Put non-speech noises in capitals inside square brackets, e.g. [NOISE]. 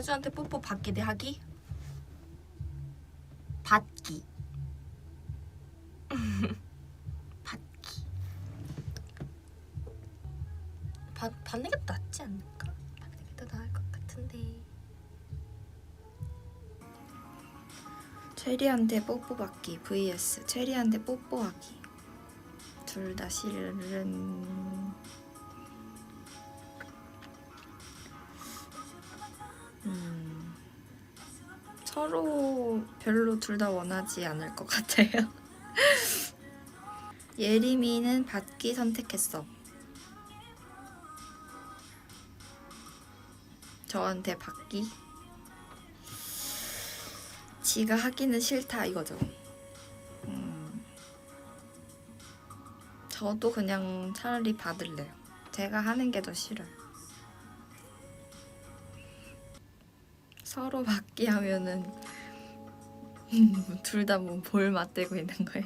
태주한테 뽀뽀 받기 대 하기? 받기. [LAUGHS] 받기. 받 받는 게더 낫지 않을까? 받는 게 더 나을 것 같은데. 체리한테 뽀뽀 받기 vs 체리한테 뽀뽀하기. 둘 다 싫은. 서로 별로 둘 다 원하지 않을 것 같아요. [LAUGHS] 예림이는 받기 선택했어. 저한테 받기. 지가 하기는 싫다 이거죠. 음, 저도 그냥 차라리 받을래요. 제가 하는 게 더 싫어요. 서로 [LAUGHS] 받기 하면은 둘 다 뭐 볼 맞대고 있는 거예요.